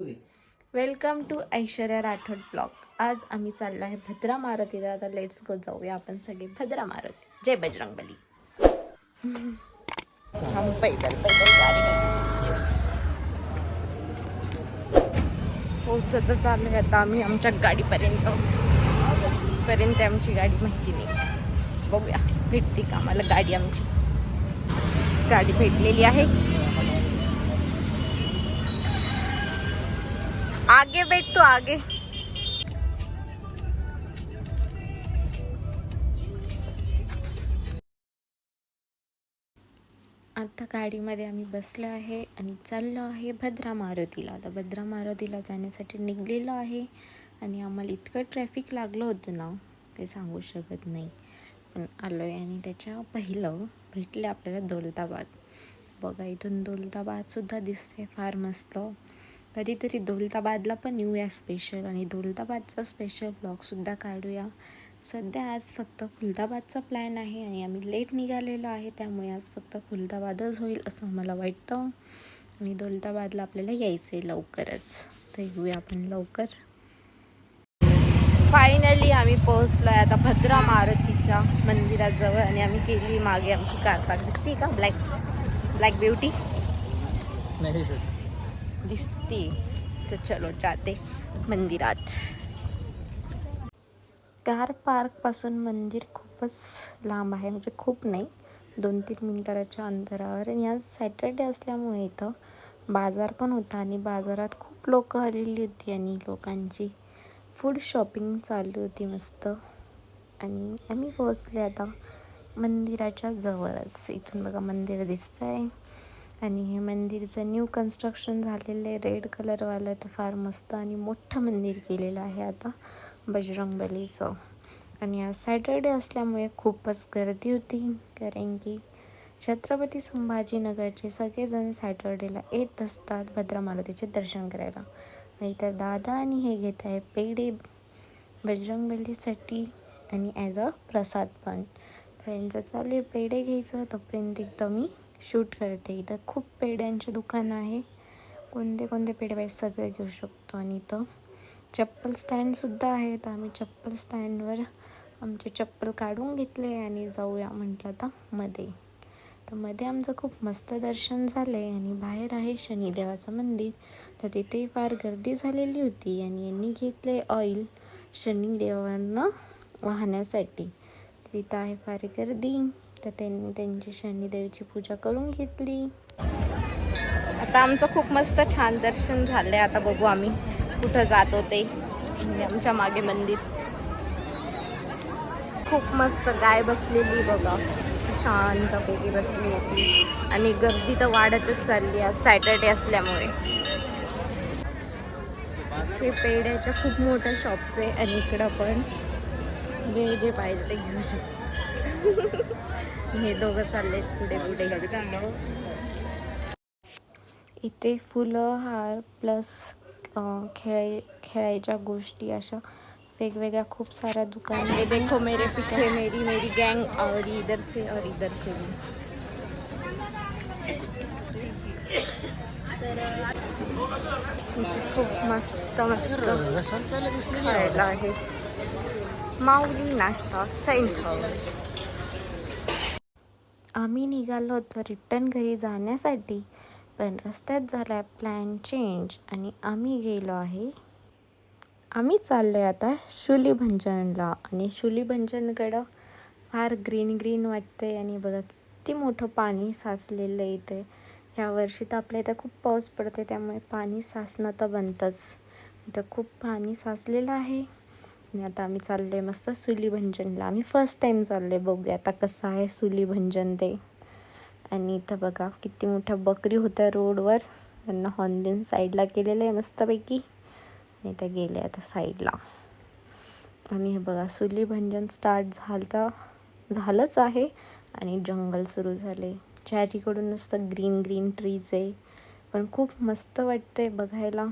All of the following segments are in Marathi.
Welcome to Aishwarya Rathod blog आज आम्ही चाललो आहे भद्रा मारुतीला. आता लेट्स गो जाऊया आपण सगळे भद्रा मारुती. जय बजरंग बली हम पैदल पैदल गाडी पोहोचत चालू आहे आता आम्ही आमच्या गाडीपर्यंत. पर्यंत आमची गाडी माहिती नाही. बघूया भेटते का आम्हाला गाडी आमची. गाडी भेटलेली आहे. आगे बैठ तू आगे। आता गाडीमध्ये आम्ही बसलो आहे आणि चाललो आहे भद्रा मारुतीला. आता भद्रा मारुतीला जाण्यासाठी निघलेलो आहे आणि आम्हाला इतकं ट्रॅफिक लागलं होतं ना ते सांगू शकत नाही. पण आलो आहे आणि त्याच्या पहिलं भेटले आपल्याला दौलताबाद. बघा इथून दौलताबादसुद्धा दिसते फार मस्त. कधीतरी दौलताबादला पण येऊया स्पेशल आणि दौलताबादचा स्पेशल ब्लॉगसुद्धा काढूया. सध्या आज फक्त खुलदाबादचा प्लॅन आहे आणि आम्ही लेट निघालेलो आहे त्यामुळे आज फक्त खुलदाबादच होईल असं मला वाटतं. आणि दौलताबादला आपल्याला यायचं आहे लवकरच. तर येऊया आपण लवकर. फायनली आम्ही पोहोचलो आहे आता भद्रा मारुतीच्या मंदिराजवळ आणि आम्ही केली मागे आमची कार पार्क दिसते का? ब्लॅक ब्लॅक ब्युटी नाही सर दिसते. तर चलो जाते मंदिरात. कार पार्कपासून मंदिर खूपच लांब आहे. म्हणजे खूप नाही दोन तीन मिनिटाच्या अंतरावर. आणि आज सॅटर्डे असल्यामुळे इथं बाजार पण होता आणि बाजारात खूप लोक आलेली होती आणि लोकांची फूड शॉपिंग चालू होती मस्त. आणि आम्ही पोहोचले आता मंदिराच्या जवळच. इथून बघा मंदिर दिसत आहे आणि हे मंदिरचं न्यू कन्स्ट्रक्शन झालेलं आहे रेड कलरवालं तर फार मस्त आणि मोठं मंदिर केलेलं आहे आता बजरंगबलीचं. आणि आज सॅटर्डे असल्यामुळे खूपच गर्दी होती कारण की छत्रपती संभाजीनगरचे सगळेजण सॅटर्डेला येत असतात भद्रा मारुतीचे दर्शन करायला. आणि तर दादा आणि हे घेत आहे पेढे बजरंगबलीसाठी आणि ॲज अ प्रसाद पण. तर यांचं चालू आहे पेढे घ्यायचं तोपर्यंत इथं मी शूट करते. इथं खूप पेढ्यांचे दुकान आहे. कोणते कोणते पेढे पाहिजे सगळे घेऊ शकतो आणि इथं. चप्पल स्टँडसुद्धा आहे तर आम्ही चप्पल स्टँडवर आमचे चप्पल काढून घेतले आणि जाऊया म्हटलं आता मध्ये. तर मध्ये आमचं खूप मस्त दर्शन झालं आहे आणि बाहेर आहे शनिदेवाचं मंदिर. तर तिथे फार गर्दी झालेली होती आणि यांनी घेतले ऑइल शनिदेवांना वाहण्यासाठी. तिथं आहे फार गर्दी. तर त्यांनी त्यांची शनिदेवची पूजा करून घेतली. आता आमचं खूप मस्त छान दर्शन झालंय. आता बघू आम्ही कुठं जात होते आमच्या मागे मंदिर. खूप मस्त गाय बसलेली बघा. शांतपैकी बसली होती. आणि गर्दी तर वाढतच चालली आज. सॅटर्डे असल्यामुळे. हे पेड्याच्या खूप मोठ्या शॉप्स आहे. आणि इकडं पण. जे जे पाहिजे ते घेऊ शकतो हे दोघं चालले पुढे पुढे. इथे फुलं हार प्लस खेळ खेळायच्या गोष्टी अशा वेगवेगळ्या खूप साऱ्या दुकान. ये देखो मेरे पीछे मेरी मेरी गैंग और इधर से और इधर से भी. खूप मस्त मस्त. आहे. माऊली नाश्ता सेंटर आम्ही निघालो होतो रिटर्न घरी जाण्यासाठी पण रस्त्यात झाला प्लॅन चेंज आणि आम्ही गेलो आहे. आम्ही चाललो आहे आता शुलीभंजनला आणि शुलीभंजनकडं फार ग्रीन ग्रीन वाटते आणि बघा किती मोठं पाणी साचलेलं आहे इथे. ह्या वर्षी तर आपल्या इथं खूप पाऊस पडते त्यामुळे पाणी साचणं तर बनतंच. इथं खूप पाणी साचलेलं आहे. आणि आता आम्ही चाललो आहे मस्त सुलीभंजनला. आम्ही फर्स्ट टाईम चाललो आहे बघूया. आता कसं आहे सुलीभंजन ते. आणि इथं बघा किती मोठ्या बकरी होत्या रोडवर. त्यांना हॉर्न देऊन साईडला केलेलं आहे मस्तपैकी. आणि त्या गेल्या आता साईडला आणि हे बघा सुलीभंजन स्टार्ट झालं झालंच आहे. आणि जंगल सुरू झाले चारीकडून नुसतं ग्रीन ग्रीन ट्रीज आहे. पण खूप मस्त वाटते बघायला.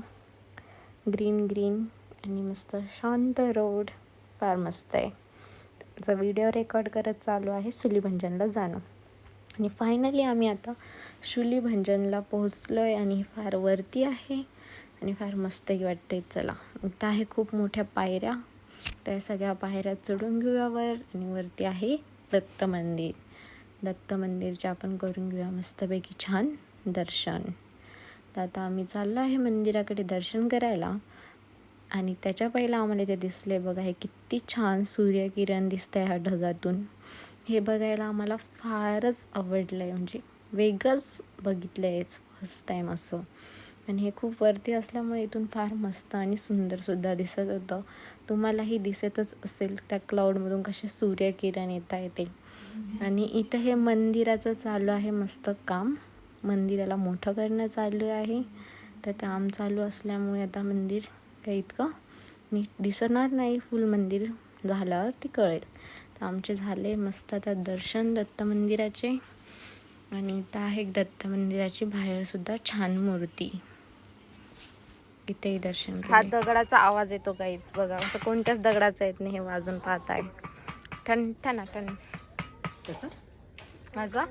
ग्रीन ग्रीन आणि मस्त शांत रोड फार मस्त आहे. त्याचा व्हिडिओ रेकॉर्ड करत चालू आहे सुलीभंजनला जाणं. आणि फायनली आम्ही आता शुलीभंजनला पोहोचलो आहे आणि फार वरती आहे आणि फार मस्तही वाटते चला इथं आहे खूप मोठ्या पायऱ्या. त्या सगळ्या पायऱ्या चढून घेऊया वर आणि वरती आहे दत्त मंदिर. दत्त मंदिरचे आपण करून घेऊया मस्तपैकी छान दर्शन. तर आता आम्ही चाललो आहे मंदिराकडे दर्शन करायला. आणि त्याच्या पहिला आम्हाला इथे दिसले बघा हे किती छान सूर्यकिरण दिसतंय ह्या ढगातून. हे बघायला आम्हाला फारच आवडलं आहे म्हणजे वेगळंच बघितलं आहे फर्स्ट टाईम असं. आणि हे खूप वरती असल्यामुळे इथून फार मस्त आणि सुंदरसुद्धा दिसत होतं. तुम्हालाही दिसतच असेल त्या क्लाउडमधून कसे सूर्यकिरण येता येते आणि इथं हे मंदिराचं चालू आहे मस्त काम. मंदिराला मोठं करणं चालू आहे. तर काम चालू असल्यामुळे आता मंदिर काही इतकं? नीट दिसणार नाही फुल मंदिर झाल्यावर ती कळेल. तर आमचे झाले मस्त आता दर्शन दत्त मंदिराचे. आणि इथं आहे एक दत्त मंदिराची बाहेरसुद्धा छान मूर्ती. इथेही दर्शन हा दगडाचा आवाज येतो काहीच बघा. असं कोणत्याच दगडाचा येत नाही हे वाजून पाहताय. ठन ठना ठन कसं? वाजवा.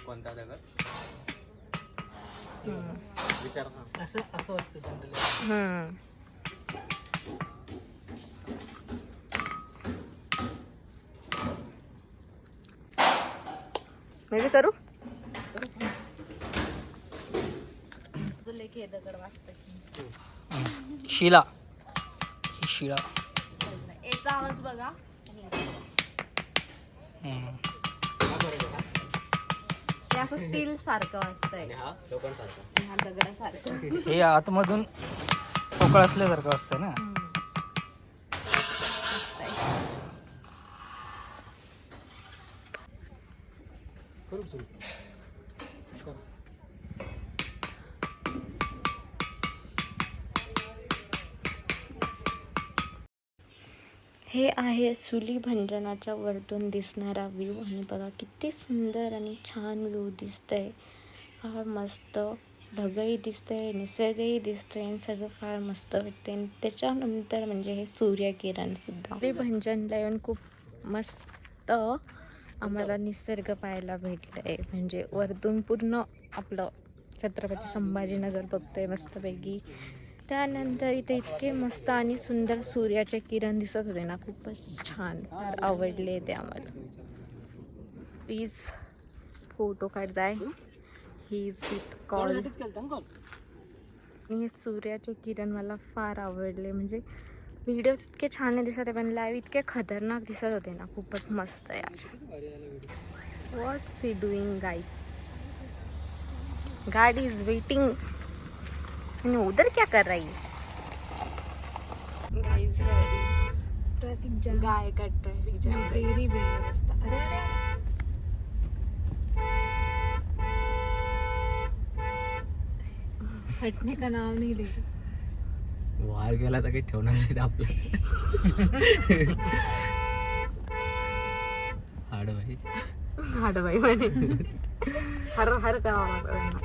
कोणता दगड? असं असं असतं जनरली हम्म. मी बी करू शिला. ही शिळा याचा आवाज बघा. हम्म. हे असं स्टील सारखं वाजतंय हा हा दगडासारखं हे आतमधून पोकळ असल्यासारखं असतं ना. करू. हे आहे सुली भंजनाच्या वरतून दिसणारा व्ह्यू आणि बघा किती सुंदर आणि छान व्ह्यू दिसतंय. फार मस्त ढगही दिसतंय निसर्गही दिसतोय आणि सगळं फार मस्त वाटतंय. आणि त्याच्यानंतर म्हणजे हे सूर्यकिरण सुद्धा. सुली भंजनला येऊन खूप मस्त आम्हाला निसर्ग पाहायला भेटलंय. म्हणजे वरतून पूर्ण आपलं छत्रपती संभाजीनगर बघतोय मस्तपैकी. त्यानंतर इथे इतके मस्त आणि सुंदर सूर्याचे किरण दिसत होते ना खूपच छान आवडले ते आम्हाला. प्लीज फोटो काढताय ही इज इट कॉल आणि हे सूर्याचे किरण मला फार आवडले. म्हणजे व्हिडिओ इतके छान दिसत आहे पण लाईव्ह इतके खतरनाक दिसत होते ना खूपच मस्त यार वॉट सी डुईंग गाईड गाडी इज वेटिंग मैंने उधर क्या कर रही है ट्रैफ़िक जाम गाय का ट्रैफ़िक जाम तेरी व्यवस्था अरे हटने का नाम नहीं ले वार गेला तर काही ठेवणार नाही आपलं हाड भाई हाड बाई म्हणे हर हर करावं.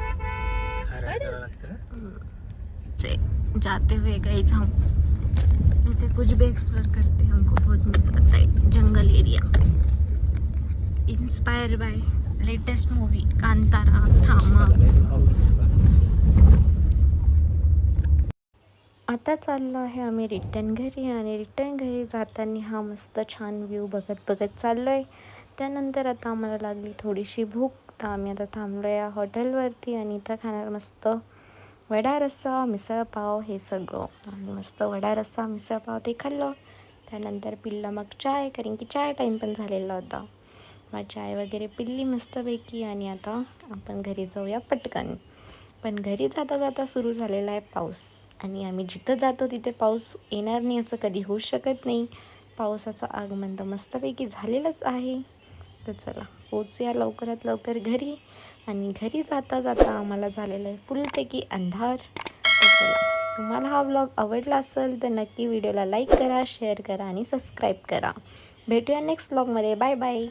हर हर करावं लागतं ना. से जाते हुए गए हम ऐसे कुछ भी एक्सप्लोर करते हमको बहुत मजा आता है। Jungle area inspire by latest movie Kantara Thama आता चाललो आहे आम्ही रिटर्न घरी आणि रिटर्न घरी जाताना हा मस्त छान व्ह्यू बघत बघत चाललो आहे त्यानंतर आता आम्हाला लागली थोडीशी भूक तर आम्ही आता थांबलो या हॉटेलवरती आणि इथं खाणार मस्त वडा रस्सा मिसळपाव हे सगळं आम्ही मस्त वडा रस्सा मिसळपाव ते खाल्लं त्यानंतर पिल्लं मग चाय कारण की चाय टाईम पण झालेला होता मग चाय वगैरे पिल्ली मस्तपैकी आणि आता आपण घरी जाऊया पटकन पण घरी जाता जाता सुरू झालेला आहे पाऊस आणि आम्ही जिथं जातो तिथे पाऊस येणार नाही असं कधी होऊ शकत नाही पावसाचं आगमन तर मस्तपैकी झालेलंच आहे तर चला पोचूया लवकरात लवकर घरी आणि घरी जाता जाता आम्हाला झालेलं आहे फुलपैकी अंधार. तुम्हाला हा ब्लॉग आवडला असेल तर नक्की व्हिडिओला लाईक करा शेअर करा आणि सबस्क्राईब करा. भेटूया नेक्स्ट ब्लॉगमध्ये बाय बाय